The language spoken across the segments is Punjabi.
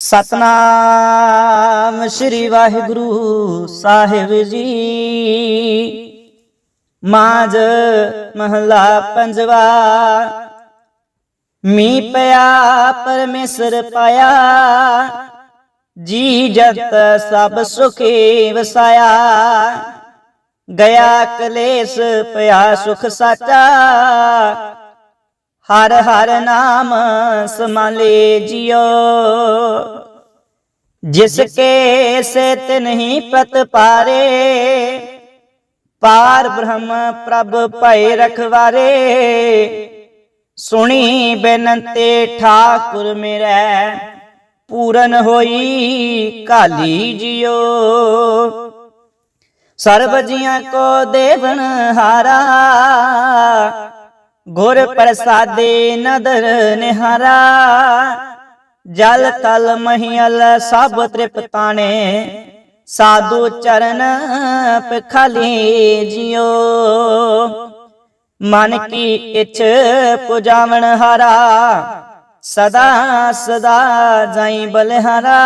ਸਤਨਾਮ ਸ੍ਰੀ ਵਾਹਿਗੁਰੂ ਸਾਹਿਬ ਜੀ। ਮਾਝ ਮਹਲਾ ਪੰਜਵਾ ਮੀ ਪਿਆ, ਪਰਮੇਸ਼ਰ ਪਾਇਆ। ਜੀ ਜਤ ਸਭ ਸੁਖੇ ਵਸਾਇਆ। ਗਿਆ ਕਲੇਸ਼ ਪਿਆ ਸੁਖ ਸਾਚਾ। ਹਰ ਹਰ ਨਾਮ ਸਮਾਲੇ ਜਿਉ ਜਿਸ ਕੇ ਸੇ ਤਿਨਹੀ ਪ੍ਰਤ ਪਾਰੇ, ਪਾਰ ਬ੍ਰਹਮ ਪ੍ਰਭ ਭੈ ਰਖਵਾਰੇ। ਸੁਣੀ ਬੇਨੰਤੇ ਠਾਕੁਰ ਮੇਰੇ, ਪੂਰਨ ਹੋਈ ਕਾਲੀ ਜਿਉ ਸਰਬ ਜੀਆਂ ਕੋ ਦੇਵਨ ਹਾਰਾ ਗੁਰ ਪ੍ਰਸਾਦੇ ਨਦਰ ਨਿਹਾਰਾ। ਜਲ ਤਲ ਮਹੀਲ ਸਭ ਤ੍ਰਿਪਤਾਣੇ ਸਾਧੂ ਚਰਨ ਪਖਾਲੀ ਜਿਉ। ਮਨ ਕੀ ਇਛ ਪੁਜਾਵਣ ਹਾਰਾ। ਸਦਾ ਸਦਾ ਜਾਈ ਬਲਿਹਾਰਾ।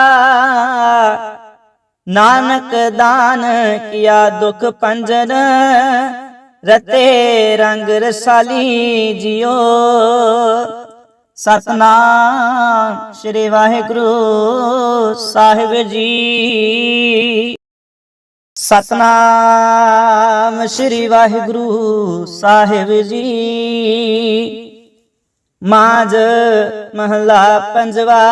ਨਾਨਕ ਦਾਨ ਕੀਆ ਦੁਖ ਪੰਜਨ ਰਤੇ ਰੰਗ ਰਸਾਲੀ ਜਿਉ ਸਤਨਾਮ ਸ੍ਰੀ ਵਾਹਿਗੁਰੂ ਸਾਹਿਬ ਜੀ। ਸਤਨਾਮ ਸ੍ਰੀ ਵਾਹਿਗੁਰੂ ਸਾਹਿਬ ਜੀ। ਮਾਝ ਮਹਲਾ ਪੰਜਵਾ।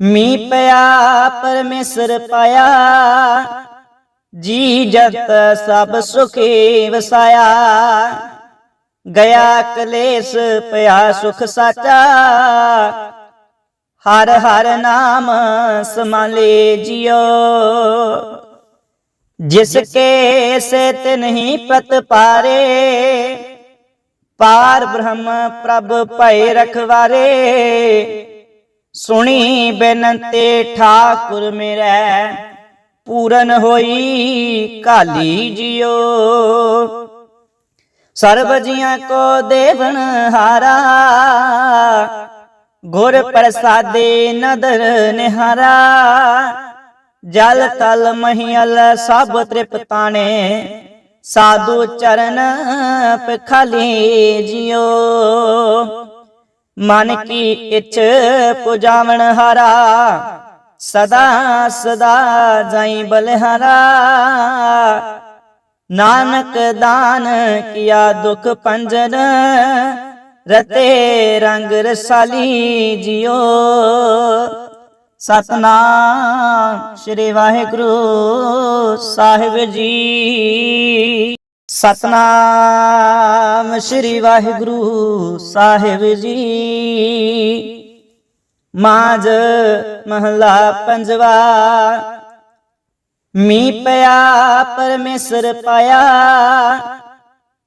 ਮੀ ਪਿਆ, ਪਰਮੇਸ਼ਰ ਪਾਇਆ। ਜੀ ਜਤ ਸਭ ਸੁਖੀ ਵਸਾਇਆ। ਗਿਆ ਕਲੇਸ਼ ਪਿਆ ਸੁਖ ਸਾਚਾ। ਹਰ ਹਰ ਨਾਮ ਸਮਾਲੇ ਜਿਉ। ਜਿਸ ਕੇ ਸੇ ਤਿਨਹੀ ਪ੍ਰਤ ਪਾਰੇ, ਪਾਰ ਬ੍ਰਹਮ ਪ੍ਰਭ ਭੈ ਰਖਵਾਰੇ। ਸੁਣੀ ਬੇਨੰਤੇ ਠਾਕੁਰ ਮੇਰੇ ਪੂਰਨ ਹੋਈ ਕਾਲੀ ਜਿਉ। ਸਰਬ ਜੀਆਂ ਕੋ ਦੇਵਨ ਹਾਰਾ, ਗੁਰ ਪ੍ਰਸਾਦੇ ਨਦਰ ਨਿਹਾਰਾ। ਜਲ ਤਲ ਮਹੀਲ ਸਭ ਤ੍ਰਿਪਤਾਣੇ, ਸਾਧੂ ਚਰਨ ਪਖਾਲੀ ਜਿਉ। ਮਨ ਕੀ ਇਛ ਪੁਜਾਵਣ ਹਾਰਾ ਸਦਾ ਸਦਾ ਜਾਈ ਬਲਿਹਾਰਾ। ਨਾਨਕ ਦਾਨ ਕੀਆ ਦੁਖ ਪੰਜਨ ਰਤੇ ਰੰਗ ਰਸਾਲੀ ਜਿਉ ਸਤਨਾਮ ਸ੍ਰੀ ਵਾਹਿਗੁਰੂ ਸਾਹਿਬ ਜੀ। ਸਤਨਾਮ ਸ੍ਰੀ ਵਾਹਿਗੁਰੂ ਸਾਹਿਬ ਜੀ। ਮਾਝ ਮਹਲਾ ਪੰਜਵਾ। ਮੀ ਪਿਆ, ਪਰਮੇਸ਼ਰ ਪਾਇਆ।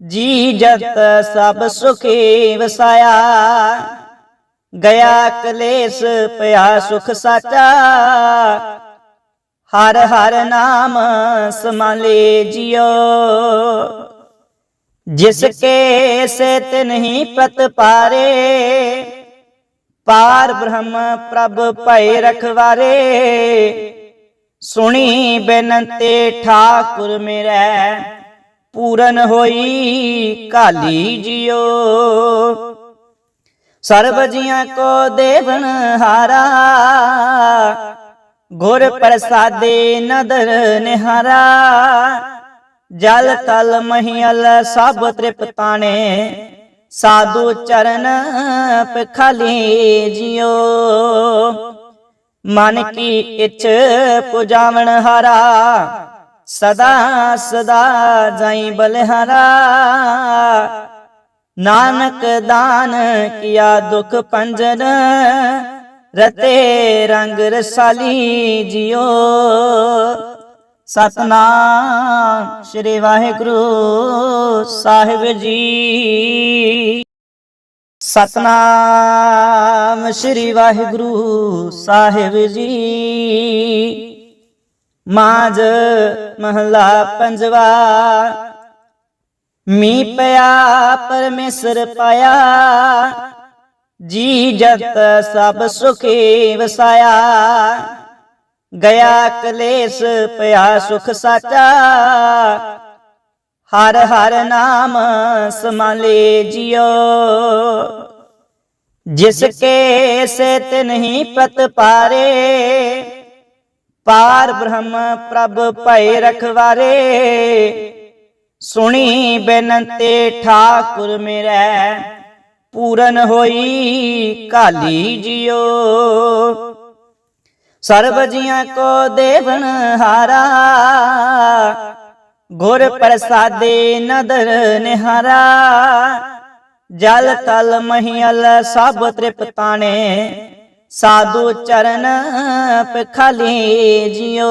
ਜੀ ਜਤ ਸਭ ਸੁਖੀ ਵਸਾਇਆ। ਗਿਆ ਕਲੇਸ਼ ਪਿਆ ਸੁਖ ਸਾਚਾ। ਹਰ ਹਰ ਨਾਮ ਸਮਾਲੇ ਜਿਓ। ਜਿਸ ਕੇ ਸੇ ਤਿਨਹੀ ਪ੍ਰਤ ਪਾਰੇ ਪਾਰ ਬ੍ਰਹਮ ਪ੍ਰਭ ਭੈ ਰਖਵਾਰੇ। ਸੁਣੀ ਬੇਨੰਤੇ ਠਾਕੁਰ ਮੇਰੇ, ਪੂਰਨ ਹੋਈ ਕਾਲੀ ਜਿਉ। ਸਰਬ ਜੀਆਂ ਕੋ ਦੇਵਨ ਹਾਰਾ, ਗੁਰ ਪ੍ਰਸਾਦੇ ਨਦਰ ਨਿਹਾਰਾ। ਜਲ ਤਲ ਮਹੀਲ ਸਭ ਤ੍ਰਿਪਤਾਣੇ ਸਾਧੂ ਚਰਨ ਪਖਾਲੀ ਜਿਉ। ਮਨ ਕੀ ਇਛ ਪੁਜਾਵਣ ਹਾਰਾ, ਸਦਾ ਸਦਾ ਜਾਈ ਬਲਿਹਾਰਾ। ਨਾਨਕ ਦਾਨ ਕੀਆ ਦੁਖ ਪੰਜਨ, ਰਤੇ ਰੰਗ ਰਸਾਲੀ ਜਿਉ। ਸਤਨਾਮ ਸ੍ਰੀ ਵਾਹਿਗੁਰੂ ਸਾਹਿਬ ਜੀ। ਸਤਨਾਮ ਸ੍ਰੀ ਵਾਹਿਗੁਰੂ ਸਾਹਿਬ ਜੀ। ਮਾਝ ਮਹਲਾ ਪੰਜਵਾ ਮੀ ਪਿਆ, ਪਰਮੇਸ਼ਰ ਪਾਇਆ। ਜੀ ਜਤ ਸਭ ਸੁਖੇ ਵਸਾਇਆ। ਗਿਆ ਕਲੇਸ਼ ਪਿਆ, ਸੁਖ ਸਾਚਾ। ਹਰ ਹਰ ਨਾਮ ਸਮਾਲੇ ਜਿਉ ਜਿਸ ਕੇ ਸੇ ਤਿਨਹੀ ਪ੍ਰਤ ਪਾਰੇ, ਪਾਰ ਬ੍ਰਹਮ ਪ੍ਰਭ ਭੈ ਰਖਵਾਰੇ। ਸੁਣੀ ਬੇਨਤੇ ਠਾਕੁਰ ਮੇਰੇ, ਪੂਰਨ ਹੋਈ ਕਾਲੀ ਜਿਓ। ਸਰਬ ਜੀਆਂ ਕੋ ਦੇਵਨ ਹਾਰਾ ਗੁਰ ਪ੍ਰਸਾਦੇ ਨਦਰ ਨਿਹਾਰਾ ਜਲ ਤਲ ਮਹੀਲ ਸਭ ਤ੍ਰਿਪਤਾਣੇ ਸਾਧੂ ਚਰਨ ਪਖਾਲੀ ਜਿਉ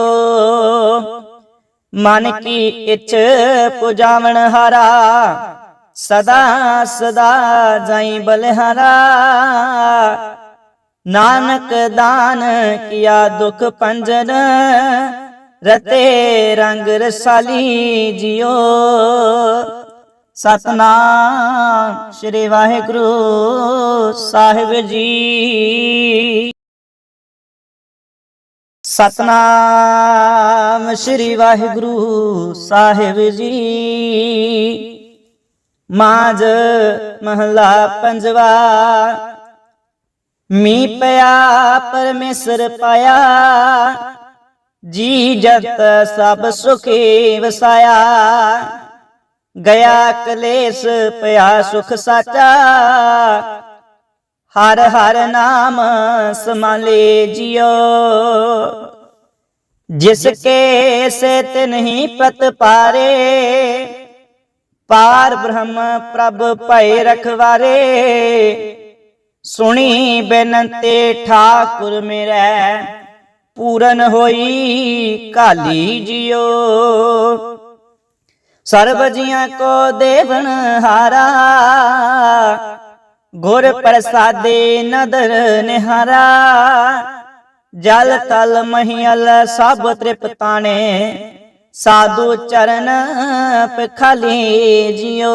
ਮਨ ਕੀ ਇਚ ਪੁਜਾਵਣ ਹਾਰਾ। ਸਦਾ ਸਦਾ ਜਾਈ ਬਲਿਹਾਰਾ। ਨਾਨਕ ਦਾਨ ਕੀਆ ਦੁਖ ਪੰਜਨ। ਰਤੇ ਰੰਗ ਰਸਾਲੀ ਜਿਉ ਸਤਨਾਮ ਸ੍ਰੀ ਵਾਹਿਗੁਰੂ ਸਾਹਿਬ ਜੀ। ਸਤਨਾਮ ਸ੍ਰੀ ਵਾਹਿਗੁਰੂ ਸਾਹਿਬ ਜੀ। ਮਾਜ ਮਹਲਾ ਪੰਜਵਾ। ਮੀ ਪਿਆ, ਪਰਮੇਸ਼ਰ ਪਾਇਆ। ਜੀ ਜਤ ਸਭ ਸੁਖੀ ਵਸਾਇਆ। ਗਿਆ ਕਲੇਸ਼ ਪਿਆ ਸੁਖ ਸਾਚਾ। ਹਰ ਹਰ ਨਾਮ ਸਮਾਲੇ ਜਿਉ। ਜਿਸ ਕੇ ਸੇ ਤਿਨਹੀ ਪ੍ਰਤ ਪਾਰੇ, ਪਾਰ ਬ੍ਰਹਮ ਪ੍ਰਭ ਭੈ ਰਖਵਾਰੇ। ਸੁਣੀ ਬੇਨਤੇ ਠਾਕੁਰ ਮੇਰੇ ਪੂਰਨ ਹੋਈ ਕਾਲੀ ਜਿਉ। ਸਰਬ ਜੀਆਂ ਕੋ ਦੇਵਨ ਹਾਰਾ, ਗੁਰ ਪ੍ਰਸਾਦੇ ਨਦਰ ਨਿਹਾਰਾ। ਜਲ ਤਲ ਮਹੀਲ ਸਭ ਤ੍ਰਿਪਤਾਣੇ, ਸਾਧੂ ਚਰਨ ਪਖਾਲੀ ਜਿਉ।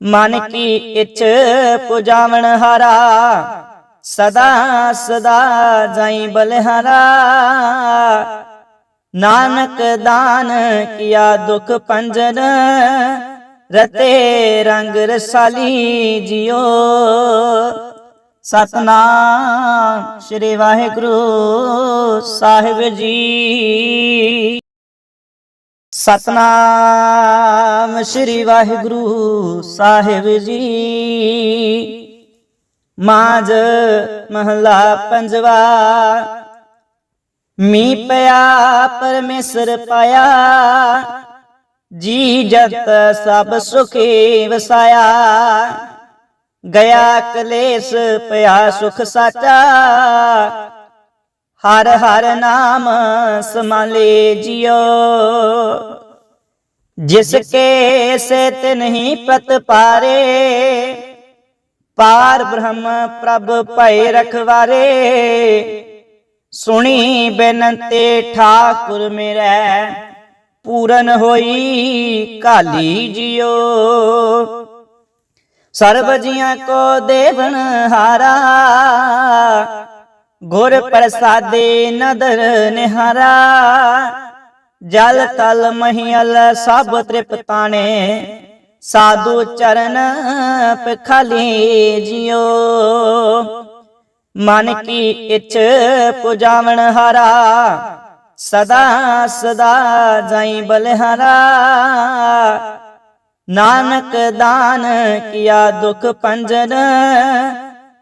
ਮਨ ਕੀ ਇਚ ਪੁਜਾਵਣ ਹਾਰਾ ਸਦਾ ਸਦਾ ਜਾਈ ਬਲਿਹਾਰਾ। ਨਾਨਕ ਦਾਨ ਕੀਆ ਦੁਖ ਪੰਜਨ, ਰਤੇ ਰੰਗ ਰਸਾਲੀ ਜਿਉ ਸਤਨਾਮ ਸ੍ਰੀ ਵਾਹਿਗੁਰੂ ਸਾਹਿਬ ਜੀ। ਸਤਨਾਮ ਸ੍ਰੀ ਵਾਹਿਗੁਰੂ ਸਾਹਿਬ ਜੀ। ਮਾਜ ਮਹਲਾ ਪੰਜਵਾ। ਮੀ ਪਿਆ, ਪਰਮੇਸ਼ਰ ਪਾਇਆ। ਜੀ ਜਤ ਸਭ ਸੁਖੀ ਵਸਾਇਆ। ਗਿਆ ਕਲੇਸ਼ ਪਿਆ ਸੁਖ ਸਾਚਾ। ਹਰ ਹਰ ਨਾਮ ਸਮਾਲੇ ਜਿਉ। ਜਿਸ ਕੇ ਸੇ ਤਿਨਹੀ ਪ੍ਰਤ ਪਾਰੇ ਪਾਰ ਬ੍ਰਹਮ ਪ੍ਰਭ ਭੈ ਰਖਵਾਰੇ। ਸੁਣੀ ਬੇਨਤੇ ਠਾਕੁਰ ਮੇਰੇ, ਪੂਰਨ ਹੋਈ ਕਾਲੀ ਜਿਉ। ਸਰਬ ਜੀਆਂ ਕੋ ਦੇਵਨ ਹਾਰਾ, ਗੁਰ ਪ੍ਰਸਾਦੇ ਨਦਰ ਨਿਹਾਰਾ। ਜਲ ਤਲ ਮਹੀਲ ਸਭ ਤ੍ਰਿਪਤਾਣੇ ਸਾਧੂ ਚਰਨ ਪਖਾਲੀ ਜਿਓ ਮਨ ਕੀ ਇਚ ਪੁਜਾਵਣ ਹਾਰਾ, ਸਦਾ ਸਦਾ ਜਾਈ ਬਲਿਹਾਰਾ। ਨਾਨਕ ਦਾਨ ਕੀਆ ਦੁਖ ਪੰਜਨ,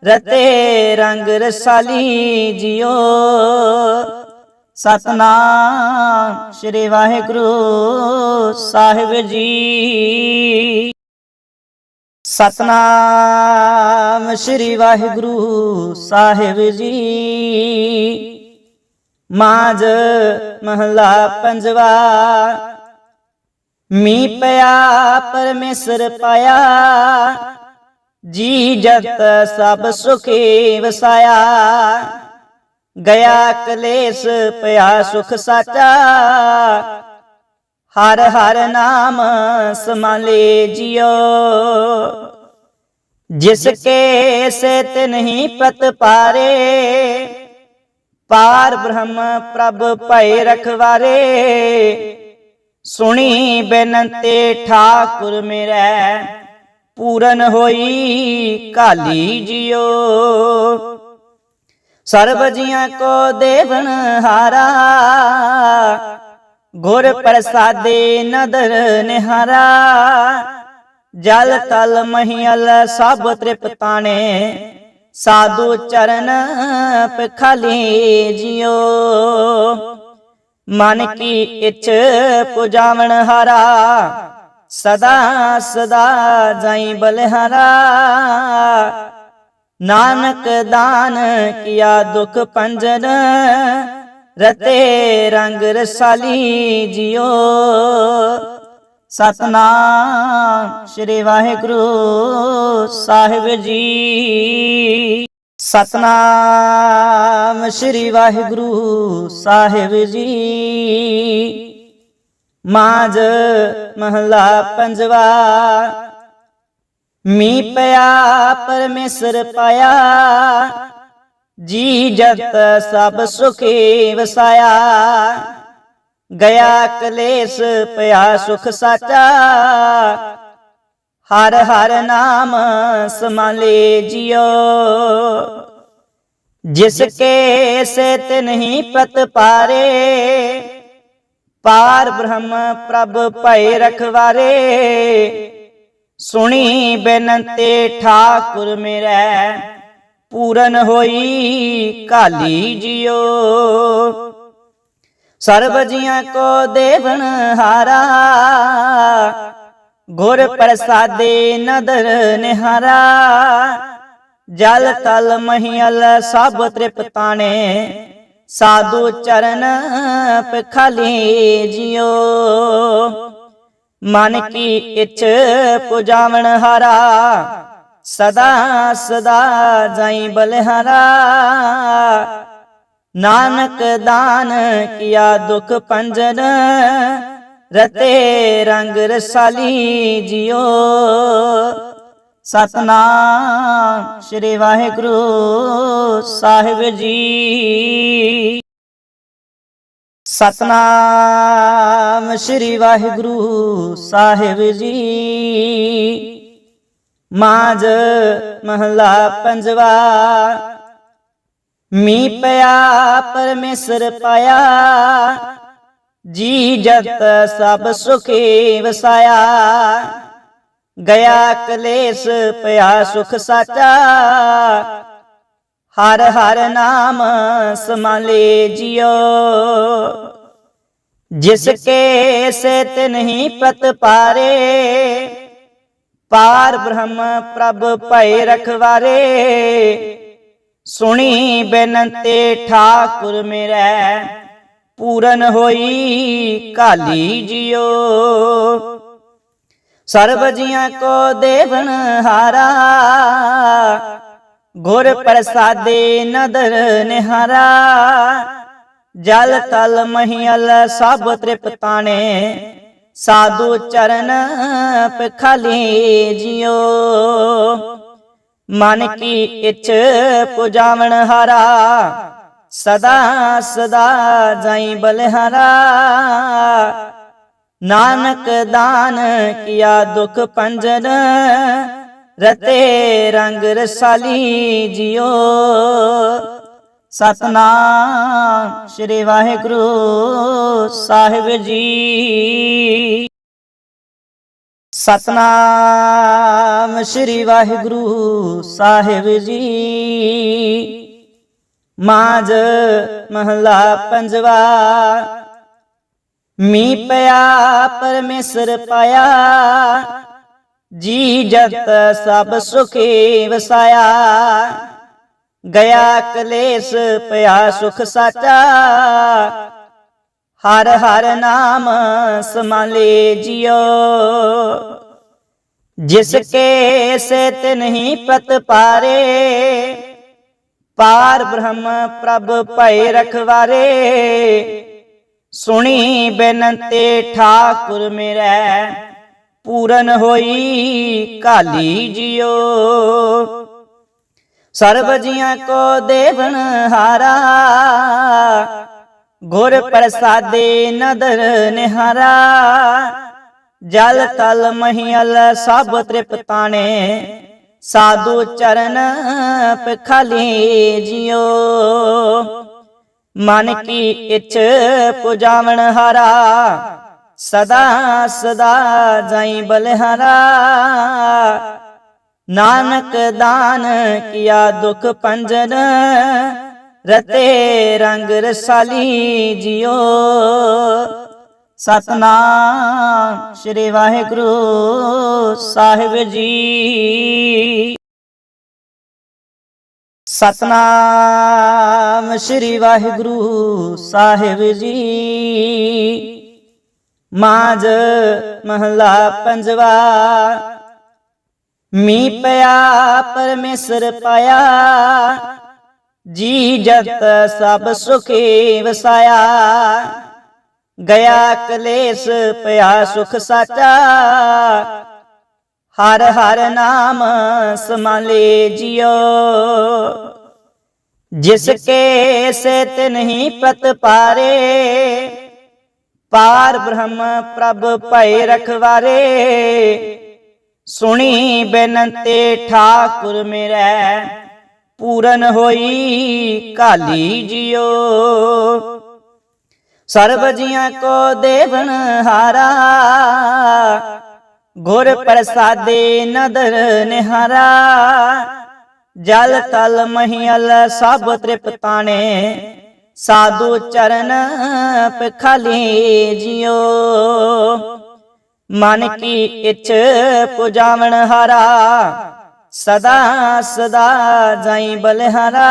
ਰਤੇ ਰੰਗ ਰਸਾਲੀ ਜਿਓ ਸਤਨਾਮ, ਸ੍ਰੀ ਵਾਹਿਗੁਰੂ ਸਾਹਿਬ ਜੀ। ਸਤਨਾਮ, ਸ੍ਰੀ ਵਾਹਿਗੁਰੂ ਸਾਹਿਬ ਜੀ। ਮਾਜ ਮਹਲਾ ਪੰਜਵਾ, ਮੀ ਪਿਆ ਪਰਮੇਸ਼ਰ ਪਾਇਆ, ਜੀ ਜਤ ਸਭ ਸੁਖੇ ਵਸਾਇਆ। ਗਿਆ ਕਲੇਸ਼ ਪਿਆ ਸੁਖ ਸਾਚਾ ਹਰ ਹਰ ਨਾਮ ਸਮਾਲੇ ਜਿਉ ਜਿਸ ਕੇ ਸੇ ਤੇ ਨਹੀਂ ਪਤ ਪਾਰੇ ਪਾਰ ਬ੍ਰਹਮ ਪ੍ਰਭ ਭੈ ਰਖਵਾਰੇ ਸੁਣੀ ਬੇਨਤੇ ਠਾਕੁਰ ਮੇਰੇ ਪੂਰਨ ਹੋਈ ਕਾਲੀ ਜਿਉ ਸਰਬ ਜੀਆਂ ਕੋ ਦੇਵਨ ਹਾਰਾ। ਗੁਰ ਪ੍ਰਸਾਦੇ ਨਦਰ ਨਿਹਾਰਾ। ਜਲ ਤਲ ਮਹੀਲ ਸਭ ਤ੍ਰਿਪਤਾਣੇ। ਸਾਧੂ ਚਰਨ ਪਖਾਲੀ ਜਿਓ ਮਨ ਕੀ ਇਛ ਪੁਜਾਵਣ ਹਾਰਾ। ਸਦਾ ਸਦਾ ਜਾਈ ਬਲਿਹਾਰਾ। ਨਾਨਕ ਦਾਨ ਕੀਆ ਦੁਖ ਪੰਜਨ ਰਤੇ ਰੰਗ ਰਸਾਲੀ ਜਿਉ ਸਤਨਾਮ ਸ੍ਰੀ ਵਾਹਿਗੁਰੂ ਸਾਹਿਬ ਜੀ। ਸਤਨਾਮ ਸ੍ਰੀ ਵਾਹਿਗੁਰੂ ਸਾਹਿਬ ਜੀ। ਮਾਜ ਮਹਲਾ ਪੰਜਵਾ ਮੀ ਪਿਆ, ਪਰਮੇਸ਼ਰ ਪਾਇਆ। ਜੀ ਜਤ ਸਭ ਸੁਖੀ ਵਸਾਇਆ। ਗਿਆ ਕਲੇਸ਼ ਪਿਆ ਸੁਖ ਸਾਚਾ। ਹਰ ਹਰ ਨਾਮ ਸਮਾਲੇ ਜਿਉ ਜਿਸ ਕੇ ਸੇ ਤੇ ਨਹੀਂ ਪਤ ਪਾਰੇ, ਪਾਰ ਬ੍ਰਹਮ ਪ੍ਰਭ ਭੈ ਰਖਵਾਰੇ। ਸੁਣੀ ਬੇਨਤੀ ਠਾਕੁਰ ਮੇਰੇ, ਪੂਰਨ ਹੋਈ ਕਾਲੀ ਜਿਉ ਸਰਬ ਜੀਆਂ ਕੋ ਦੇਵਨ ਹਾਰਾ, ਗੁਰ ਪ੍ਰਸਾਦੇ ਨਦਰ ਨਿਹਾਰਾ। ਜਲ ਤਲ ਮਹੀਲ ਸਭ ਤ੍ਰਿਪਤਾਣੇ ਸਾਧੂ ਚਰਨ ਪਖਾਲੀ ਜਿਉ ਮਨ ਕੀ ਇੱਛ ਪੁਜਾਵਣ ਹਾਰਾ, ਸਦਾ ਸਦਾ ਜਾਈ ਬਲਿਹਾਰਾ। ਨਾਨਕ ਦਾਨ ਕੀਆ ਦੁਖ ਪੰਜਨ, ਰਤੇ ਰੰਗ ਰਸਾਲੀ ਜਿਉ ਸਤਨਾਮ ਸ੍ਰੀ ਵਾਹਿਗੁਰੂ ਸਾਹਿਬ ਜੀ। ਸਤਨਾਮ ਸ੍ਰੀ ਵਾਹਿਗੁਰੂ ਸਾਹਿਬ ਜੀ। ਮਾਜ ਮਹਲਾ ਪੰਜਵਾ, ਮੀ ਪਿਆ ਪਰਮੇਸ਼ਰ ਪਾਇਆ, ਜੀ ਜਤ ਸਭ ਸੁਖੇ ਵਸਾਇਆ। ਗਿਆ ਕਲੇਸ਼ ਪਿਆ ਸੁਖ ਸਾਚਾ ਹਰ ਹਰ ਨਾਮ ਸਮਾਲੇ ਜਿਉ ਜਿਸ ਕੇ ਸੇ ਤੇ ਨਹੀਂ ਪਤ ਪਾਰੇ, ਪਾਰ ਬ੍ਰਹਮ ਪ੍ਰਭ ਭੈ ਰਖਵਾਰੇ। ਸੁਣੀ ਬੇਨਤੇ ਠਾਕੁਰ ਮੇਰੇ, ਪੂਰਨ ਹੋਈ ਕਾਲੀ ਜਿਓ। ਸਰਬ ਜੀਆਂ ਕੋ ਦੇਵਨ ਹਾਰਾ ਗੁਰ ਪ੍ਰਸਾਦੇ ਨਦਰ ਨਿਹਾਰਾ ਜਲ ਤਲ ਮਹੀਲ ਸਭ ਤ੍ਰਿਪਤਾਣੇ ਸਾਧੂ ਚਰਨ ਪਖਾਲੀ ਜਿਉ ਮਨ ਕੀ ਇਛ ਪੁਜਾਵਣ ਹਾਰਾ ਸਦਾ ਸਦਾ ਜਾਈ ਬਲਿਹਾਰਾ। ਨਾਨਕ ਦਾਨ ਕੀਆ ਦੁਖ ਪੰਜਨ ਰਤੇ ਰੰਗ ਰਸਾਲੀ ਜਿਉ ਸਤਨਾਮ ਸ੍ਰੀ ਵਾਹਿਗੁਰੂ ਸਾਹਿਬ ਜੀ। ਸਤਨਾਮ ਸ੍ਰੀ ਵਾਹਿਗੁਰੂ ਸਾਹਿਬ ਜੀ। ਮਾਜ ਮਹਲਾ ਪੰਜਵਾ। ਮੀ ਪਿਆ, ਪਰਮੇਸ਼ਰ ਪਾਇਆ। ਜੀ ਜਤ ਸਭ ਸੁਖੀ ਵਸਾਇਆ। ਗਿਆ ਕਲੇਸ਼ ਪਿਆ ਸੁਖ ਸਾਚਾ। ਹਰ ਹਰ ਨਾਮ ਸਮਾਲੇ ਜਿਉ। ਜਿਸ ਕੇ ਸੇ ਤੇ ਨਹੀਂ ਪਤ ਪਾਰੇ, ਪਾਰ ਬ੍ਰਹਮ ਪ੍ਰਭ ਭੈ ਰਖਵਾਰੇ। ਸੁਣੀ ਬੇਨੰਤੇ ਠਾਕੁਰ ਮੇਰੇ ਪੂਰਨ ਹੋਈ ਕਾਲੀ ਜਿਉ ਸਰਬ ਜੀਆਂ ਕੋ ਦੇਵਨ ਹਾਰਾ, ਗੁਰ ਪ੍ਰਸਾਦੇ ਨਦਰ ਨਿਹਾਰਾ। ਜਲ ਤਲ ਮਹੀਲ ਸਭ ਤ੍ਰਿਪਤਾਣੇ ਸਾਧੂ ਚਰਨ ਪਖਾਲੀ ਜਿਉ ਮਨ ਕੀ ਇਛ ਪੁਜਾਵਣ ਹਾਰਾ ਸਦਾ ਸਦਾ ਜਾਈ ਬਲਿਹਾਰਾ। ਨਾਨਕ ਦਾਨ ਕੀਆ ਦੁਖ ਪੰਜਨ, ਰਤੇ ਰੰਗ ਰਸਾਲੀ ਜਿਉ ਸਤਨਾਮ ਸ੍ਰੀ ਵਾਹਿਗੁਰੂ ਸਾਹਿਬ ਜੀ। ਸਤਨਾਮ ਸ੍ਰੀ ਵਾਹਿਗੁਰੂ ਸਾਹਿਬ ਜੀ। ਮਾਜ ਮਹਲਾ ਪੰਜਵਾ। ਮੀ ਪਿਆ ਪਰਮੇਸ਼ਰ ਪਾਇਆ। ਜੀ ਜਤ ਸਭ ਸੁਖੀ ਵਸਾਇਆ। ਗਿਆ ਕਲੇਸ਼ ਪਿਆ ਸੁਖ ਸਾਚਾ। ਹਰ ਹਰ ਨਾਮ ਸਮਾਲੇ ਜਿਓ। ਜਿਸ ਕੇ ਸੇ ਤੇ ਨਹੀਂ ਪ੍ਰਤ ਪਾਰੇ ਪਾਰ ਬ੍ਰਹਮ ਪ੍ਰਭ ਭੈ ਰਖਵਾਰੇ। ਸੁਣੀ ਬੇਨਤੇ ਠਾਕੁਰ ਮੇਰੇ, ਪੂਰਨ ਹੋਈ ਕਾਲੀ ਜਿਉ। ਸਰਬ ਜੀਆਂ ਕੋ ਦੇਵਨ ਹਾਰਾ, ਗੁਰ ਪ੍ਰਸਾਦੇ ਨਦਰ ਨਿਹਾਰਾ। ਜਲ ਤਲ ਮਹੀਲ ਸਭ ਤ੍ਰਿਪਤਾਣੇ ਸਾਧੂ ਚਰਨ ਪਖਾਲੀ ਜਿਉ। ਮਨ ਕੀ ਇਛ ਪੁਜਾਵਣ ਹਾਰਾ, ਸਦਾ ਸਦਾ ਜਾਈ ਬਲਿਹਾਰਾ।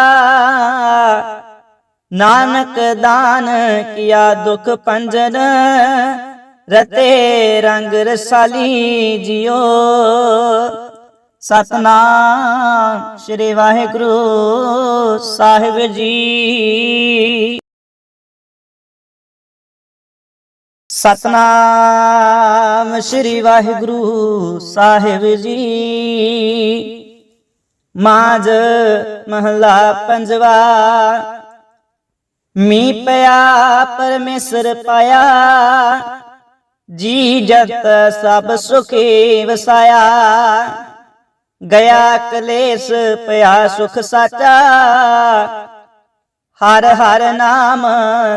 ਨਾਨਕ ਦਾਨ ਕੀਆ ਦੁਖ ਪੰਜਨ, ਰਤੇ ਰੰਗ ਰਸਾਲੀ ਜਿਉ। ਸਤਨਾਮ, ਸ੍ਰੀ ਵਾਹਿਗੁਰੂ ਸਾਹਿਬ ਜੀ। ਸਤਨਾਮ, ਸ੍ਰੀ ਵਾਹਿਗੁਰੂ ਸਾਹਿਬ ਜੀ। ਮਾਜ ਮਹਲਾ ਪੰਜਵਾ ਮੀ ਪਿਆ, ਪਰਮੇਸ਼ਰ ਪਾਇਆ। ਜੀ ਜਤ ਸਭ ਸੁਖੇ ਵਸਾਇਆ। ਗਿਆ ਕਲੇਸ਼ ਪਿਆ ਸੁਖ ਸਾਚਾ ਹਰ ਹਰ ਨਾਮ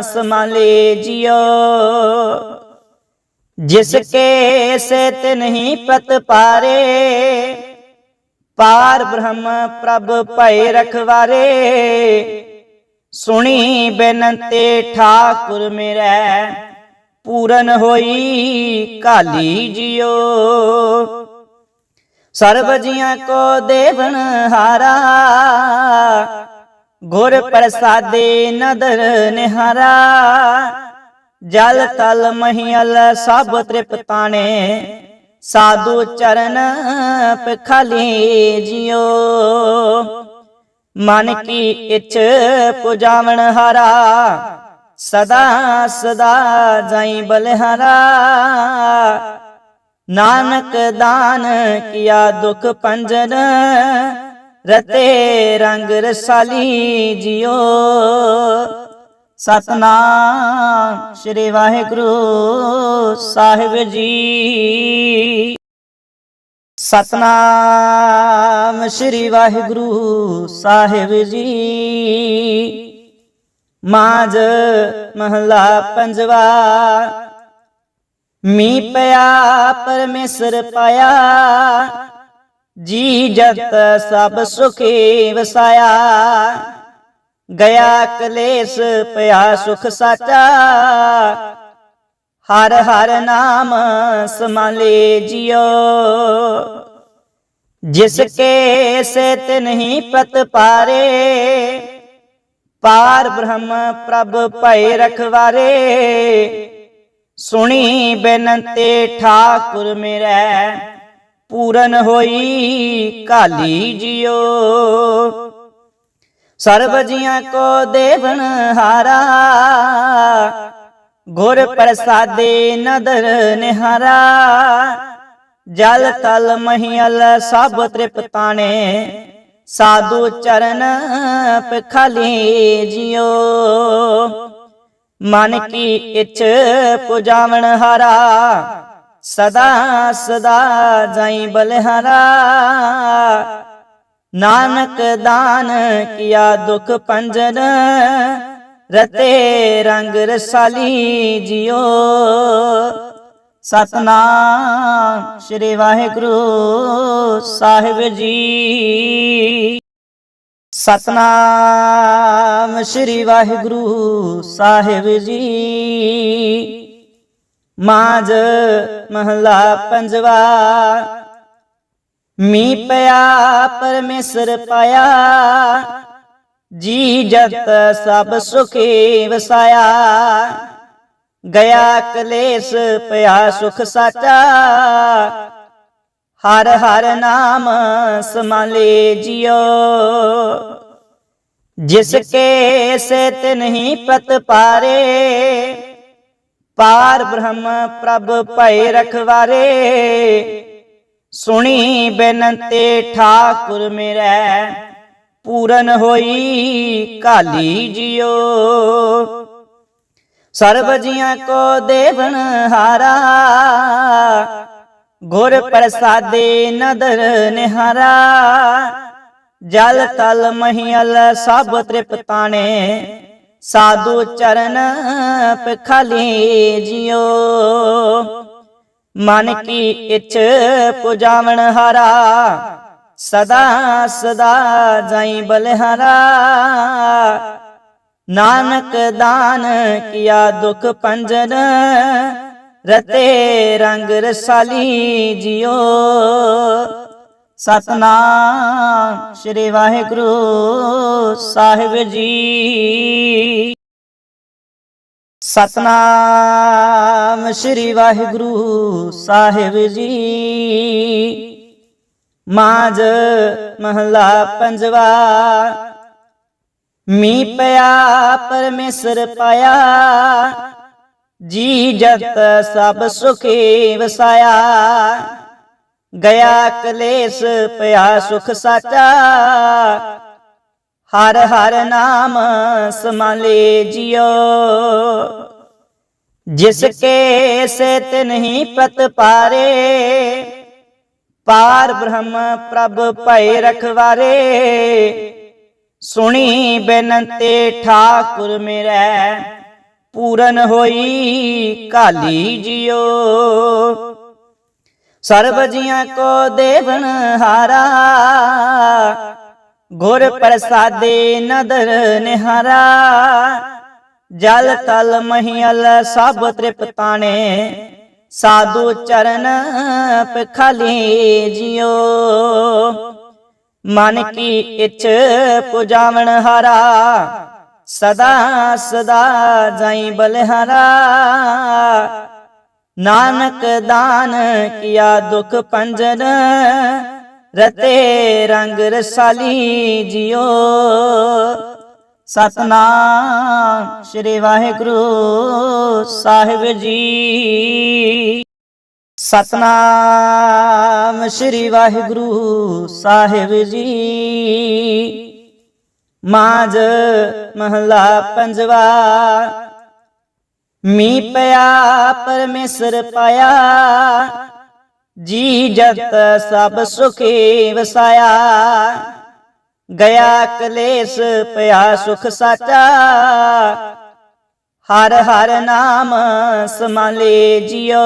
ਸਮਾਲੇ ਜਿਉ ਜਿਸ ਕੇ ਸੇ ਤੇ ਨਹੀਂ ਪ੍ਰਤ ਪਾਰੇ ਪਾਰ ਬ੍ਰਹਮ ਪ੍ਰਭ ਭੈ ਰਖਵਾਰੇ ਸੁਣੀ ਬੇਨਤੇ ਠਾਕੁਰ ਮੇਰੇ ਪੂਰਨ ਹੋਈ ਕਾਲੀ ਜਿਉ ਸਰਬ ਜੀਆਂ ਕੋ ਦੇਵਨ ਹਾਰਾ। ਗੁਰ ਪ੍ਰਸਾਦੇ ਨਦਰ ਨਿਹਾਰਾ। ਜਲ ਤਲ ਮਹੀਲ ਸਭ ਤ੍ਰਿਪਤਾਣੇ। ਸਾਧੂ ਚਰਨ ਪਖਾਲੀ ਜਿਓ ਮਨ ਕੀ ਇਛ ਪੁਜਾਵਣ ਹਾਰਾ। ਸਦਾ ਸਦਾ ਜਾਈ ਬਲਿਹਾਰਾ। ਨਾਨਕ ਦਾਨ ਕੀਆ ਦੁਖ ਪੰਜਨ ਰਤੇ ਰੰਗ ਰਸਾਲੀ ਜਿਉ ਸਤਨਾਮ ਸ੍ਰੀ ਵਾਹਿਗੁਰੂ ਸਾਹਿਬ ਜੀ। ਸਤਨਾਮ ਸ੍ਰੀ ਵਾਹਿਗੁਰੂ ਸਾਹਿਬ ਜੀ। ਮਾਜ ਮਹਲਾ ਪੰਜਵਾ ਮੀ ਪਿਆ, ਪਰਮੇਸ਼ਰ ਪਾਇਆ। ਜੀ ਜਤ ਸਭ ਸੁਖੀ ਵਸਾਇਆ। ਗਿਆ ਕਲੇਸ਼ ਪਿਆ ਸੁਖ ਸਾਚਾ। ਹਰ ਹਰ ਨਾਮ ਸਮਾਲੇ ਜਿਉ ਜਿਸ ਕੇ ਸੇ ਤੇ ਨਹੀਂ ਪਤ ਪਾਰੇ, ਪਾਰ ਬ੍ਰਹਮ ਪ੍ਰਭ ਭੈ ਰਖਵਾਰੇ। ਸੁਣੀ ਬੇਨਤੇ ਠਾਕੁਰ ਮੇਰੇ, ਪੂਰਨ ਹੋਈ ਕਾਲੀ ਜਿਉ। ਸਰਬ ਜੀਆਂ ਕੋ ਦੇਵਨ ਹਾਰਾ, ਗੁਰ ਪ੍ਰਸਾਦੇ ਨਦਰ ਨਿਹਾਰਾ। ਜਲ ਤਲ ਮਹੀਲ ਸਭ ਤ੍ਰਿਪਤਾਣੇ, ਸਾਧੂ ਚਰਨ ਪਖਾਲੀ ਜਿਉ। ਮਨ ਕੀ ਇੱਛ ਪੁਜਾਵਣ ਹਾਰਾ, ਸਦਾ ਸਦਾ ਜਾਈ ਬਲਿਹਾਰਾ। ਨਾਨਕ ਦਾਨ ਕੀਆ ਦੁਖ ਪੰਜਨ, ਰਤੇ ਰੰਗ ਰਸਾਲੀ ਜਿਉ ਸਤਨਾਮ ਸ੍ਰੀ ਵਾਹਿਗੁਰੂ ਸਾਹਿਬ ਜੀ। ਸਤਨਾਮ ਸ੍ਰੀ ਵਾਹਿਗੁਰੂ ਸਾਹਿਬ ਜੀ। ਮਾਜ ਮਹਲਾ ਪੰਜਵਾ ਮੀ ਪਿਆ ਪਰਮੇਸ਼ਰ ਪਾਇਆ, ਜੀ ਜਤ ਸਭ ਸੁਖੇ ਵਸਾਇਆ। ਗਿਆ ਕਲੇਸ਼ ਪਿਆ ਸੁਖ ਸਾਚਾ ਹਰ ਹਰ ਨਾਮ ਸਮਾਲੇ ਜਿਉ ਜਿਸ ਕੇ ਸੇ ਤਿਨਹੀ ਪ੍ਰਤ ਪਾਰੇ, ਪਾਰ ਬ੍ਰਹਮ ਪ੍ਰਭ ਭੈ ਰਖਵਾਰੇ। ਸੁਣੀ ਬੇਨਤੇ ਠਾਕੁਰ ਮੇਰੇ, ਪੂਰਨ ਹੋਈ ਕਾਲੀ ਜਿਓ ਸਰਬ ਜੀਆਂ ਕੋ ਦੇਵਨ ਹਾਰਾ ਗੁਰ ਪ੍ਰਸਾਦੇ ਨਦਰ ਨਿਹਾਰਾ ਜਲ ਤਲ ਮਹੀਲ ਸਭ ਤ੍ਰਿਪਤਾਣੇ ਸਾਧੂ ਚਰਨ ਪਖਾਲੀ ਜਿਉ ਮਨ ਕੀ ਇਛ ਪੁਜਾਵਣ ਹਾਰਾ। ਸਦਾ ਸਦਾ ਜਾਈ ਬਲਿਹਾਰਾ। ਨਾਨਕ ਦਾਨ ਕੀਆ ਦੁਖ ਪੰਜਨ ਰਤੇ ਰੰਗ ਰਸਾਲੀ ਜਿਉ ਸਤਨਾਮ ਸ੍ਰੀ ਵਾਹਿਗੁਰੂ ਸਾਹਿਬ ਜੀ। ਸਤਨਾਮ ਸ੍ਰੀ ਵਾਹਿਗੁਰੂ ਸਾਹਿਬ ਜੀ। ਮਾਜ ਮਹਲਾ ਪੰਜਵਾ। ਮੀ ਪਿਆ, ਪਰਮੇਸ਼ਰ ਪਾਇਆ। ਜੀ ਜਤ ਸਭ ਸੁਖੀ ਵਸਾਇਆ। ਗਿਆ ਕਲੇਸ਼ ਪਿਆ ਸੁਖ ਸਾਚਾ। ਹਰ ਹਰ ਨਾਮ ਸਮਾਲੇ ਜਿਓ ਜਿਸ ਕੇ ਸੇ ਤਿਨਹੀ ਪ੍ਰਤ ਪਾਰੇ, ਪਾਰ ਬ੍ਰਹਮ ਪ੍ਰਭ ਭੈ ਰਖਵਾਰੇ। ਸੁਣੀ ਬੇਨੰਤੇ ਠਾਕੁਰ ਮੇਰੇ ਪੂਰਨ ਹੋਈ ਕਾਲੀ ਜਿਉ ਸਰਬ ਜੀਆਂ ਕੋ ਦੇਵਨ ਹਾਰਾ, ਗੁਰ ਪ੍ਰਸਾਦੇ ਨਦਰ ਨਿਹਾਰਾ। ਜਲ ਤਲ ਮਹੀਲ ਸਭ ਤ੍ਰਿਪਤਾਣੇ, ਸਾਧੂ ਚਰਨ ਪਖਾਲੀ ਜਿਉ ਮਨ ਕੀ ਇਛ ਪੁਜਾਵਣ ਹਾਰਾ ਸਦਾ ਸਦਾ ਜਾਈ ਬਲਿਹਾਰਾ। ਨਾਨਕ ਦਾਨ ਕੀਆ ਦੁਖ ਪੰਜਨ ਰਤੇ ਰੰਗ ਰਸਾਲੀ ਜਿਉ ਸਤਨਾਮ ਸ੍ਰੀ ਵਾਹਿਗੁਰੂ ਸਾਹਿਬ ਜੀ। ਸਤਨਾਮ ਸ੍ਰੀ ਵਾਹਿਗੁਰੂ ਸਾਹਿਬ ਜੀ। ਮਾਜ ਮਹਲਾ ਪੰਜਵਾ। ਮੀ ਪਿਆ ਪਰਮੇਸ਼ਰ ਪਾਇਆ, ਜੀ ਜਤ ਸਭ ਸੁਖੀ ਵਸਾਇਆ। ਗਿਆ ਕਲੇਸ਼ ਪਿਆ ਸੁਖ ਸਾਚਾ, ਹਰ ਹਰ ਨਾਮ ਸਮਾਲੇ ਜਿਓ।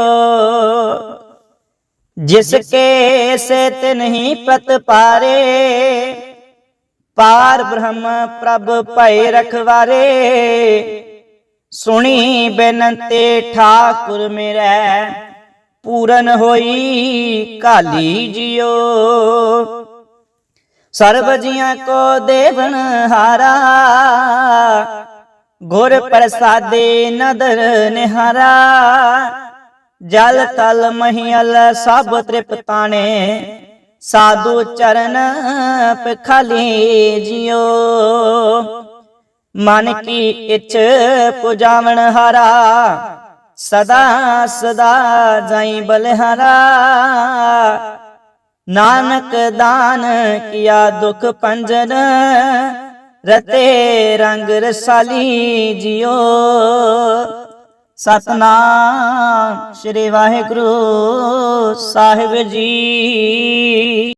ਜਿਸ ਕੇ ਸੇ ਤਿਨਹੀ ਪ੍ਰਤ ਪਾਰੇ ਪਾਰ ਬ੍ਰਹਮ ਪ੍ਰਭ ਭੈ ਰਖਵਾਰੇ। ਸੁਣੀ ਬੇਨਤੇ ਠਾਕੁਰ ਮੇਰੇ, ਪੂਰਨ ਹੋਈ ਕਾਲੀ ਜਿਉ। ਸਰਬ ਜੀਆਂ ਕੋ ਦੇਵਨ ਹਾਰਾ, ਗੁਰ ਪ੍ਰਸਾਦੇ ਨਦਰ ਨਿਹਾਰਾ। ਜਲ ਤਲ ਮਹੀਲ ਸਭ ਤ੍ਰਿਪਤਾਣੇ ਸਾਧੂ ਚਰਨ ਪਖਾਲੀ ਜਿਉ। ਮਨ ਕੀ ਇਛ ਪੁਜਾਵਣ ਹਾਰਾ, ਸਦਾ ਸਦਾ ਜਾਈ ਬਲਿਹਾਰਾ। ਨਾਨਕ ਦਾਨ ਕੀਆ ਦੁਖ ਪੰਜਨ, ਰਤੇ ਰੰਗ ਰਸਾਲੀ ਜਿਓ ਸਤਨਾਮ, ਸ੍ਰੀ ਵਾਹਿਗੁਰੂ ਸਾਹਿਬ ਜੀ।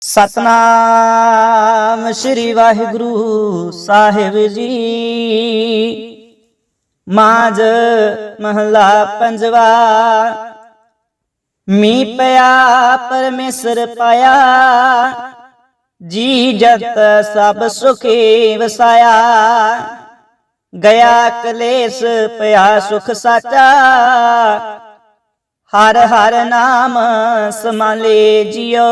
ਸਤਨਾਮ, ਸ੍ਰੀ ਵਾਹਿਗੁਰੂ ਸਾਹਿਬ ਜੀ। ਮਾਜ ਮਹਲਾ ਪੰਜਵਾ, ਮੀ ਪਿਆ ਪਰਮੇਸ਼ਰ ਪਾਇਆ। ਜੀ ਜਤ ਸਭ ਸੁਖੀ ਵਸਾਇਆ। ਗਿਆ ਕਲੇਸ਼ ਪਿਆ ਸੁਖ ਸਾਚਾ ਹਰ ਹਰ ਨਾਮ ਸਮਾਲੇ ਜਿਉ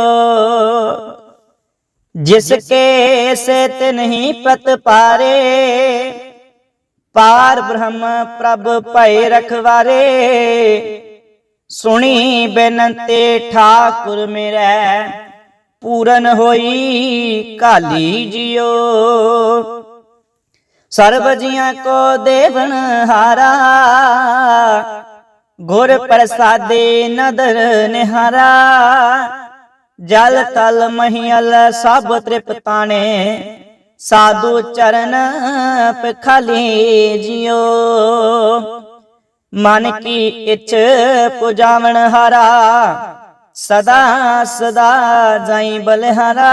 ਜਿਸ ਕੇ ਸੇ ਨਹੀਂ ਪਤ ਪਾਰੇ ਪਾਰ ਬ੍ਰਹਮ ਪ੍ਰਭ ਭੈ ਰਖਵਾਰੇ ਸੁਣੀ ਬੇਨਤੇ ਠਾਕੁਰ ਮੇਰੇ ਪੂਰਨ ਹੋਈ ਕਾਲੀ ਜਿਉ ਸਰਬ ਜੀਆਂ ਕੋ ਦੇਵਨ ਹਾਰਾ। ਗੁਰ ਪ੍ਰਸਾਦੇ ਨਦਰ ਨਿਹਾਰਾ। ਜਲ ਤਲ ਮਹੀਲ ਸਭ ਤ੍ਰਿਪਤਾਣੇ ਸਾਧੂ ਚਰਨ ਪਖਾਲੀ ਜਿਉ। ਮਨ ਕੀ ਇਚ ਪੁਜਾਵਣ ਹਾਰਾ। ਸਦਾ ਸਦਾ ਜਾਈ ਬਲਿਹਾਰਾ।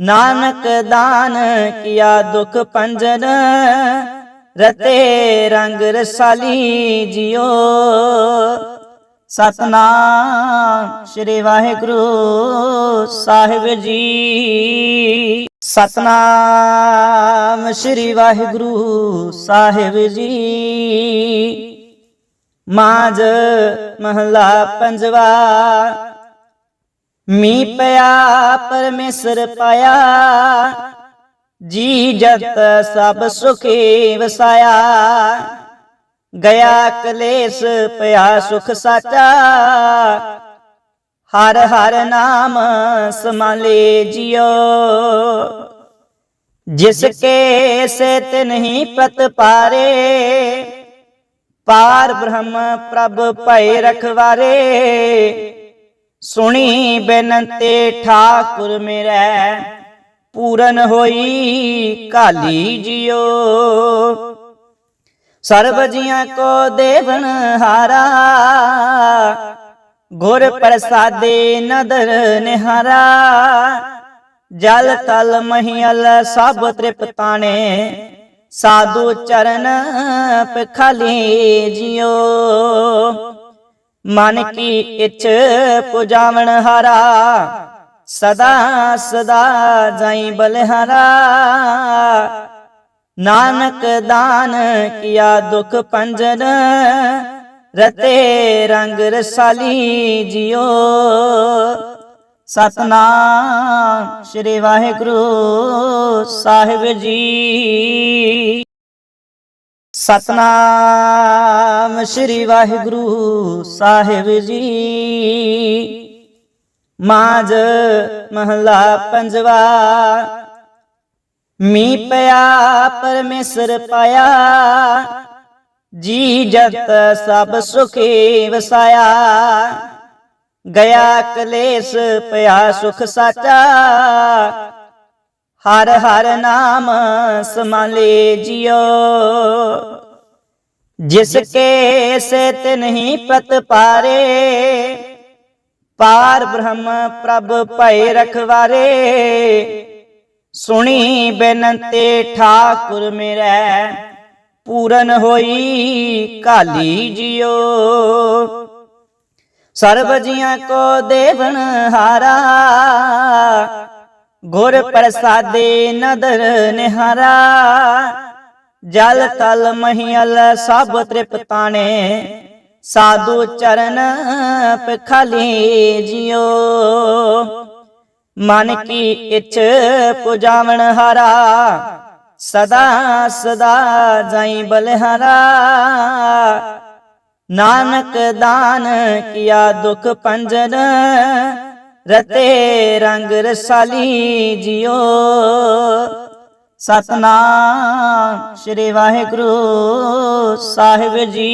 ਨਾਨਕ ਦਾਨ ਕੀਆ ਦੁਖ ਪੰਜਨ ਰਤੇ ਰੰਗ ਰਸਾਲੀ ਜਿਉ ਸਤਨਾਮ ਸ੍ਰੀ ਵਾਹਿਗੁਰੂ ਸਾਹਿਬ ਜੀ। ਸਤਨਾਮ ਸ੍ਰੀ ਵਾਹਿਗੁਰੂ ਸਾਹਿਬ ਜੀ। ਮਾਜ ਮਹਲਾ ਪੰਜਵਾ ਮੀ ਪਿਆ, ਪਰਮੇਸ਼ਰ ਪਾਇਆ। ਜੀ ਜਤ ਸਭ ਸੁਖੀ ਵਸਾਇਆ। ਗਿਆ ਕਲੇਸ਼ ਪਿਆ ਸੁਖ ਸਾਚਾ। ਹਰ ਹਰ ਨਾਮ ਸਮਾਲੇ ਜਿਉ ਜਿਸ ਕੇ ਸੇ ਨਹੀਂ ਪਤ ਪਾਰੇ, ਪਾਰ ਬ੍ਰਹਮ ਪ੍ਰਭ ਭੈ ਰਖਵਾਰੇ। ਸੁਣੀ ਬੇਨੰਤੇ ਠਾਕੁਰ ਮੇਰੇ, ਪੂਰਨ ਹੋਈ ਕਾਲੀ ਜਿਉ। ਸਰਬ ਜੀਆਂ ਕੋ ਦੇਵਨ ਹਾਰਾ, ਗੁਰ ਪ੍ਰਸਾਦੇ ਨਦਰ ਨਿਹਾਰਾ। ਜਲ ਤਲ ਮਹੀਲ ਸਭ ਤ੍ਰਿਪਤਾਣੇ, ਸਾਧੂ ਚਰਨ ਪਖਾਲੀ ਜਿਉ। ਮਨ ਕੀ ਇੱਛ ਪੁਜਾਵਣ ਹਾਰਾ, ਸਦਾ ਸਦਾ ਜਾਈ ਬਲਿਹਾਰਾ। ਨਾਨਕ ਦਾਨ ਕੀਆ ਦੁਖ ਪੰਜਨ ਰਤੇ ਰੰਗ ਰਸਾਲੀ ਜਿਉ ਸਤਨਾਮ ਸ੍ਰੀ ਵਾਹਿਗੁਰੂ ਸਾਹਿਬ ਜੀ। ਸਤਨਾਮ ਸ੍ਰੀ ਵਾਹਿਗੁਰੂ ਸਾਹਿਬ ਜੀ। ਮਾਜ ਮਹਲਾ ਪੰਜਵਾ ਮੀ ਪਿਆ, ਪਰਮੇਸ਼ਰ ਪਾਇਆ। ਜੀ ਜਤ ਸਭ ਸੁਖੀ ਵਸਾਇਆ। ਗਿਆ ਕਲੇਸ਼ ਪਿਆ, ਸੁਖ ਸਾਚਾ। ਹਰ ਹਰ ਨਾਮ ਸਮਾਲੇ ਜਿਉ ਜਿਸ ਕੇ ਸੇ ਨਹੀਂ ਪਤ ਪਾਰੇ, ਪਾਰ ਬ੍ਰਹਮ ਪ੍ਰਭ ਭੈ ਰਖਵਾਰੇ। ਸੁਣੀ ਬੇਨਤੇ ਠਾਕੁਰ ਮੇਰੇ, ਪੂਰਨ ਹੋਈ ਕਾਲੀ ਜਿਓ। ਸਰਬ ਜੀਆਂ ਕੋ ਦੇਵਨ ਹਾਰਾ ਗੁਰ ਪ੍ਰਸਾਦੇ ਨਦਰ ਨਿਹਾਰਾ, ਜਲ ਤਲ ਮਹੀਲ ਸਭ ਤ੍ਰਿਪਤਾਣੇ ਸਾਧੂ ਚਰਨ ਪਖਾਲੀ ਜਿਓ ਮਨ ਕੀ ਇਚ ਪੁਜਾਵਣ ਹਾਰਾ, ਸਦਾ ਸਦਾ ਜਾਈ ਬਲਿਹਾਰਾ। ਨਾਨਕ ਦਾਨ ਕੀਆ ਦੁਖ ਪੰਜਨ ਰਤੇ ਰੰਗ ਰਸਾਲੀ ਜਿਉ ਸਤਨਾਮ ਸ੍ਰੀ ਵਾਹਿਗੁਰੂ ਸਾਹਿਬ ਜੀ।